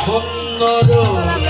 সুন্দর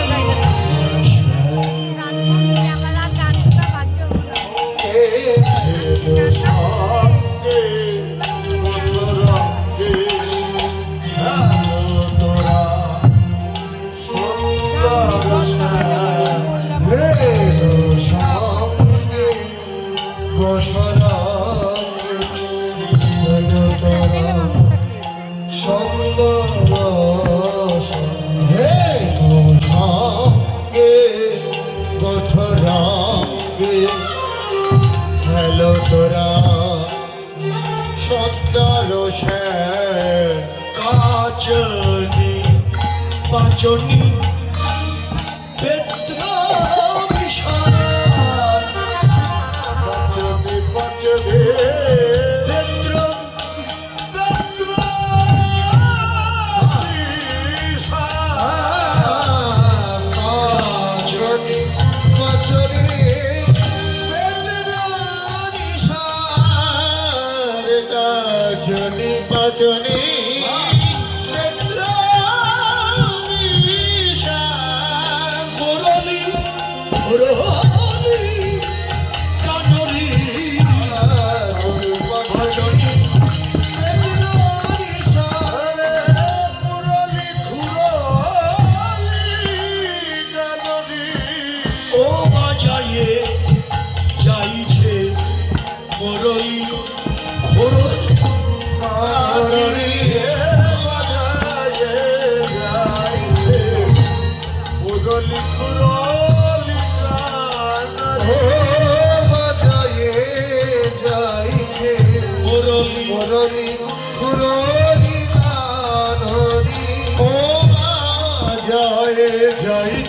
সুন্দর সে। কাচনি পাচনি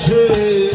Hey.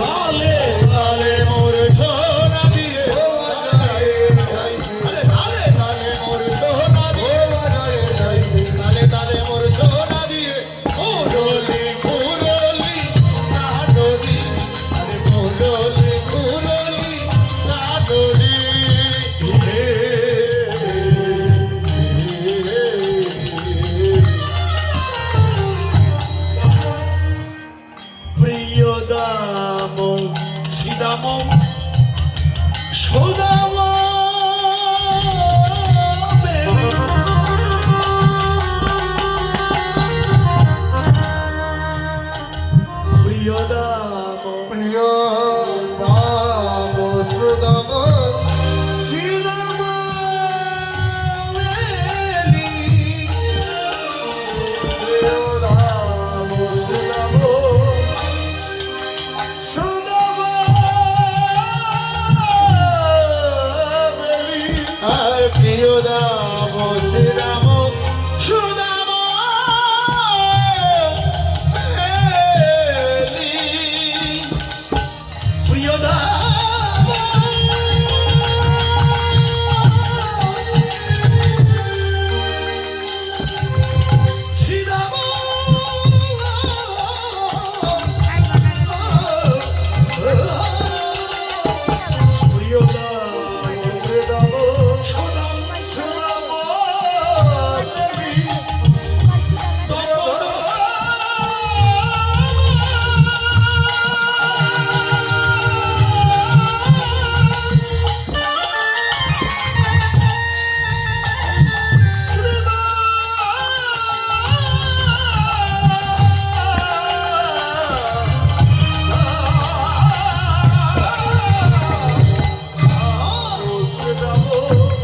ওরে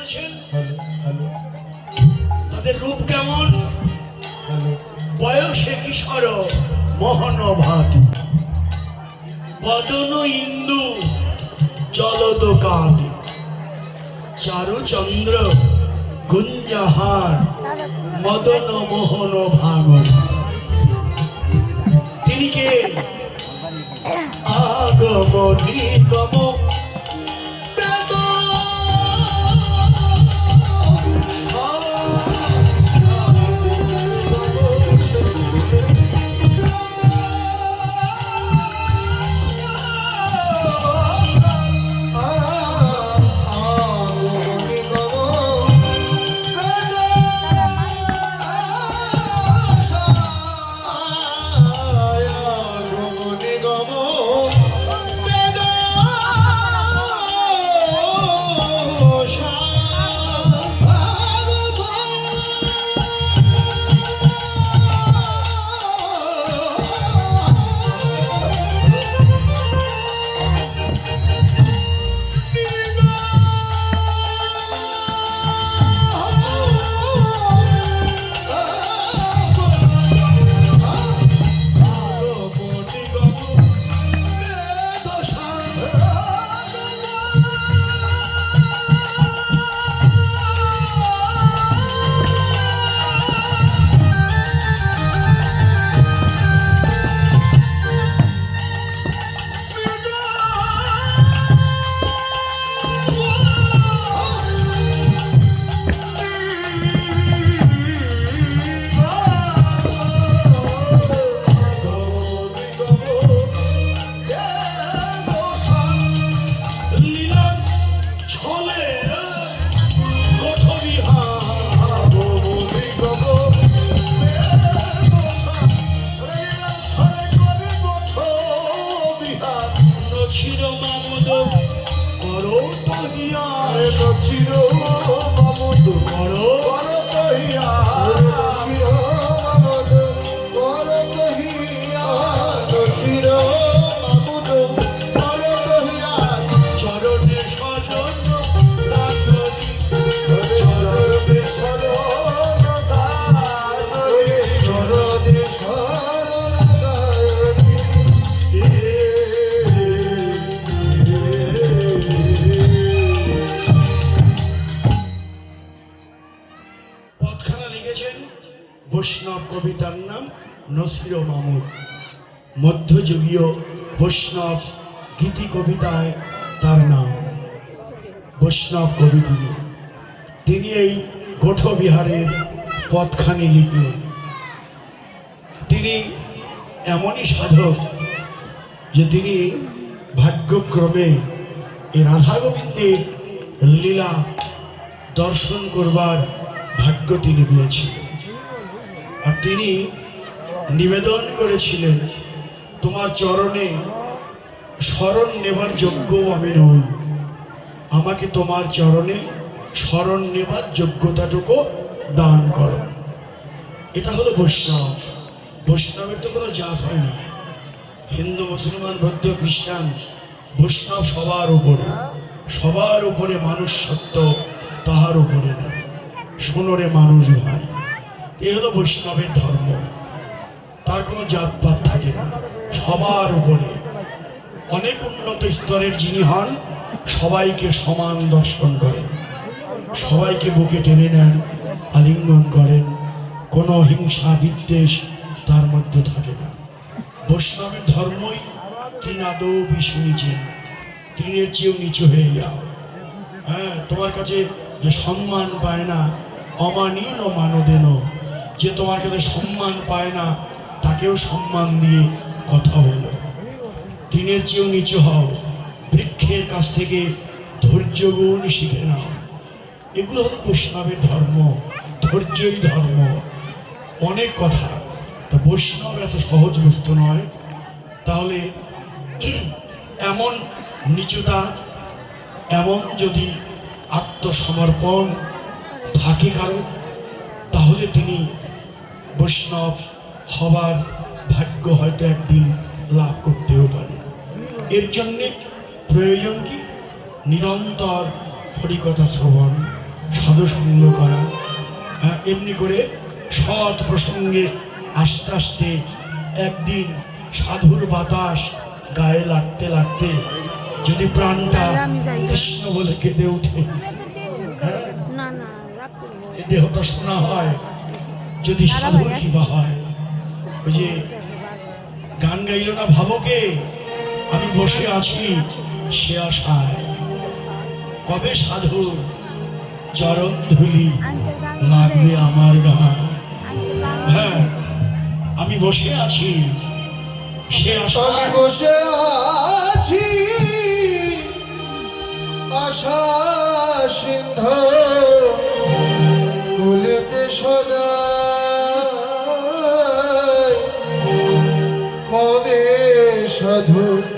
খেলছেন তাদের রূপ কেমন? বয়সে কিশোর মোহন বদন ইন্দু জলদ কাতি চারুচন্দ্র, গুঞ্জাহার, মদন মোহন ভাগর তিনি কে? আগম নিগম বৈষ্ণব কবিতার নাম নসির মামুদ মধ্যযুগীয় বৈষ্ণব গীতি কবিতায় তার নাম বৈষ্ণব কবি তিনি। তিনি এই গোঠবিহারের পথখানি লিখলেন। তিনি এমনই সাধক যে তিনি ভাগ্যক্রমে এই রাধা গোবিন্দের লীলা দর্শন করবার ভাগ্য তিনি পেয়েছিলেন। আর তিনি নিবেদন করেছিলেন, তোমার চরণে স্মরণ নেবার যোগ্য আমি নই। আমাকে তোমার চরণে স্মরণ নেবার যোগ্যতাটুকু দান করো। এটা হলো বৈষ্ণব। বৈষ্ণবের তো কোনো জাত হয় না। হিন্দু, মুসলমান, বৌদ্ধ, খ্রিস্টান, বৈষ্ণব সবার উপরে। সবার উপরে মানুষ সত্য, তাহার উপরে না সোনরে মানুষ ভাই। এ হলো বৈষ্ণবের ধর্ম। তার কোনো জাতপাত থাকে না। সবার উপরে। অনেক উন্নত স্তরের যিনি হন, সবাইকে সমান দর্শন করেন। সবাইকে বুকে টেনে নেন, আলিঙ্গন করেন। কোনো হিংসা, বিদ্বেষ তার মধ্যে থাকে না। বৈষ্ণবের ধর্মই তৃণাদৌ বিষ্ণু নিচে তৃণের চেয়েও নিচু হয়ে যাও। হ্যাঁ তোমার কাছে যে সম্মান পায় না, অমানীন ও মানদেন। যে তোমার কাছে সম্মান পায় না, তাকেও সম্মান দিয়ে কথা হলো তৃণের চেয়েও নিচু হও, বৃক্ষের কাছ থেকে ধৈর্য গুণ শিখে নাও। এগুলো হলো বৈষ্ণবের ধর্ম, ধৈর্যই ধর্ম। অনেক কথা, তা বৈষ্ণব এত সহজ বস্তু নয়। তাহলে এমন নিচুতা, এমন যদি আত্মসমর্পণ থাকে কারও তাহলে তিনি বৈষ্ণব হবার ভাগ্য হয়তো একদিন লাভ করতেও পারে। এর জন্যে প্রয়োজন কি? নিরন্তর হরিকথা শ্রবণ সাধু সঙ্গ করা হ্যাঁ, এমনি করে সৎ প্রসঙ্গে আস্তে আস্তে একদিন সাধুর বাতাস গায়ে লাগতে লাগতে যদি প্রাণটা কৃষ্ণ বলে কেঁদে ওঠে হ্যাঁ দেহটা শোনা হয় যদি সাধুর কৃপা হয়। ওই যে গান গাইল না ভাবকে? আমি বসে আছি সে আশায়। কবে সাধুর চরণ ধুলি লাগবে আমার গান হ্যাঁ আমি বসে আছি সে আশায়। বসে আছি আশা সিন্ধ সাধু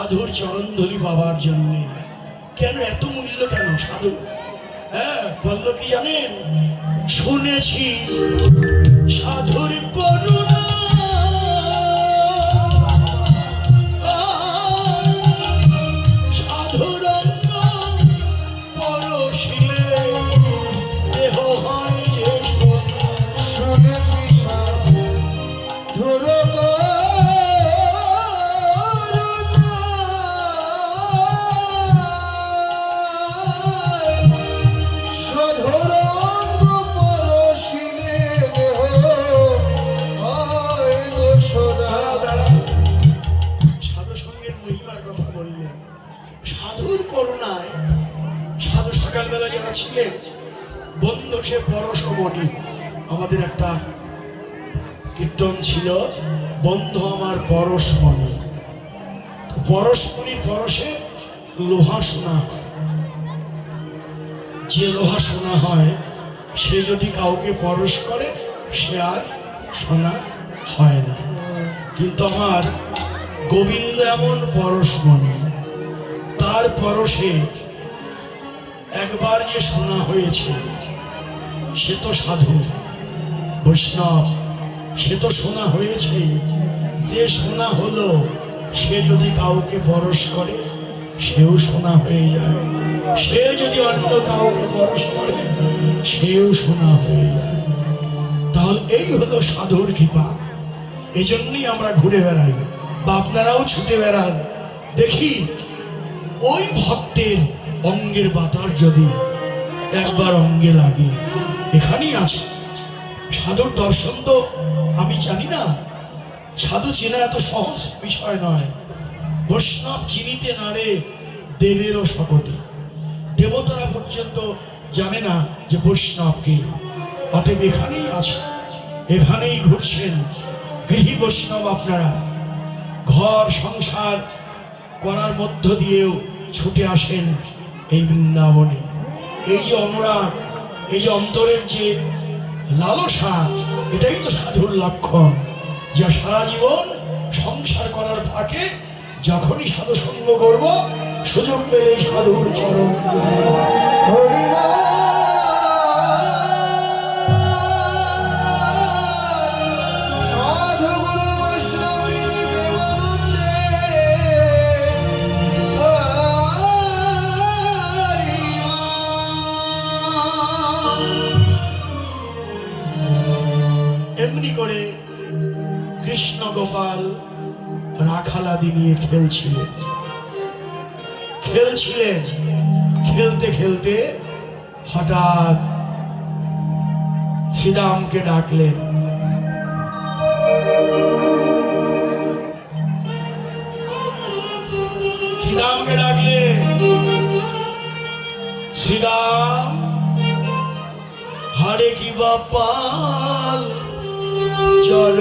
সাধুর চরণধলি পাবার জন্য। কেন এত মূল্য কেন সাধু? হ্যাঁ বলল কি জানেন? শুনেছি সাধুর করুণা ছিলেন বন্ধু সে পরশমণি। আমাদের একটা কীর্তন ছিল আমার পরশমণি। পরশমণির পরশে লোহা যে লোহা সোনা হয়, সে যদি কাউকে পরশ করে, সে আর সোনা হয় না। কিন্তু আমার গোবিন্দ এমন পরশমণি, তার পরশে একবার যে শোনা হয়েছে, সে তো সাধু। বৈষ্ণব, সে তো শোনা হয়েছে। যে শোনা হলো, সে যদি কাউকে পরশ করে, সেও শোনা হয়ে যায়। সে যদি অন্য কাউকে পরশ করে, সেও শোনা হয়ে যায়। তাহলে এই হলো সাধুর কৃপা। এই জন্যই আমরা ঘুরে বেড়াই। বা আপনারাও ছুটে বেড়ান। দেখি, ওই ভক্তের অঙ্গের বাতার যদি একবার অঙ্গে লাগে। এখানেই আছে সাধুর দর্শন তো আমি জানি না। সাধু চেনা এত সহজ বিষয় নয়। বৈষ্ণব চিনিতে নারে দেবেরও শপথে। দেবতারা পর্যন্ত জানে না যে বৈষ্ণবকে অতএব এখানেই আছে। এখানেই ঘুরছেন গৃহী বৈষ্ণব আপনারা। ঘর সংসার করার মধ্য দিয়েও ছুটে আসেন এই বৃন্দাবনে, এই যে অনুরাগ, এই যে অন্তরের যে লালসা, এটাই তো সাধুর লক্ষণ। যা সারা জীবন সংসার করার থাকে যখনই সাধু সঙ্গ করব, সুযোগ পেলেই সাধুর চরণ। এমনি করে কৃষ্ণ গোপাল রাখালাদি নিয়ে খেলছিলেন। খেলছিলেন, খেলতে খেলতে হঠাৎ শ্রীরামকে ডাকলেন। শ্রীরামকে ডাকলেন, শ্রীরাম, হরে কি বাপাল চর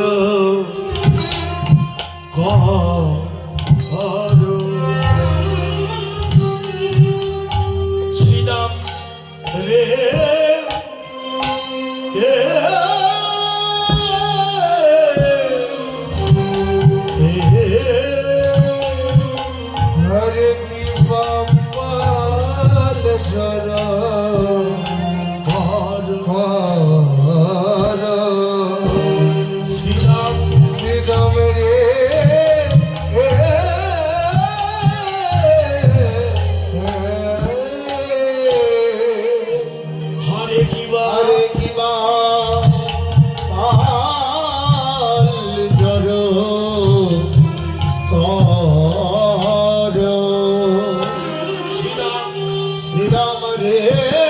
શ્રી રામ રે.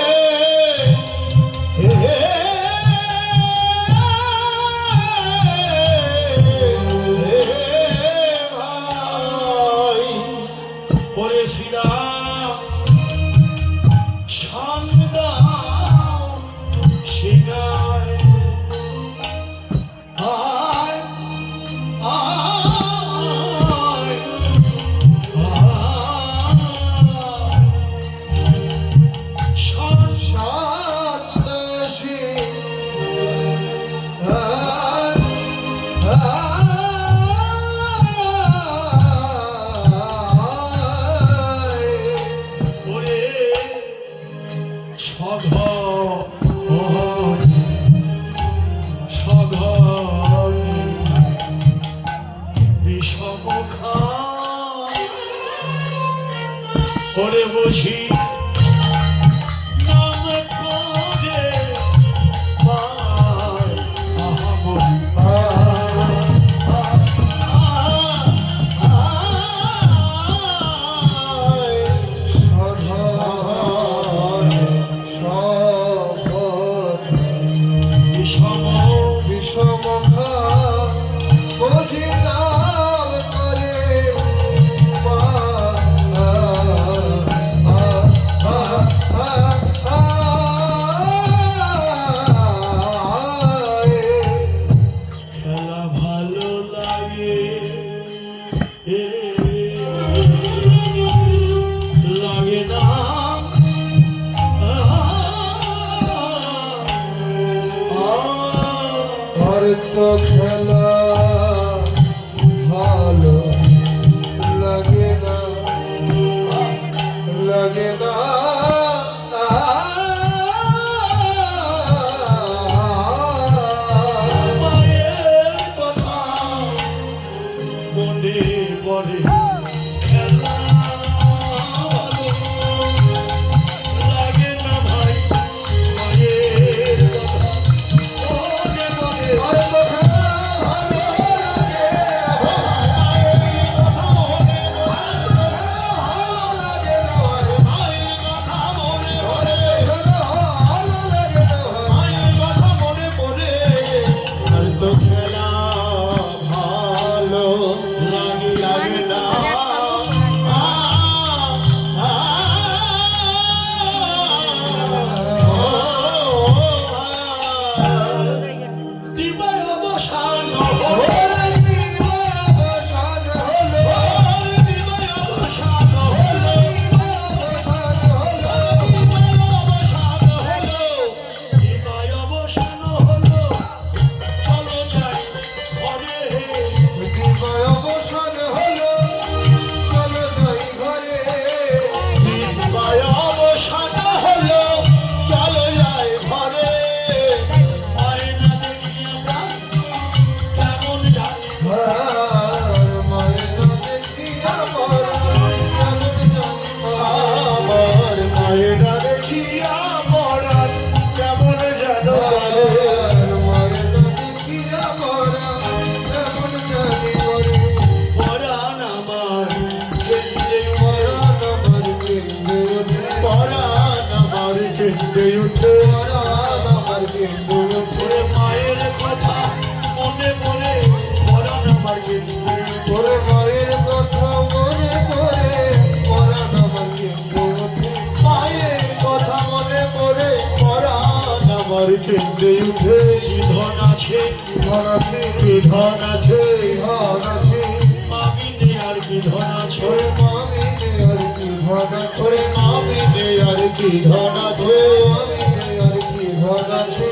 ধন আছে কি ধন আছে? ধন আছে। মাবিনে আর কি ধন আছে? ওরে মামিনে আর কি ধন আছে। ওরে মামিনে আর কি ধন আছে? মামিনে আর কি ধন আছে।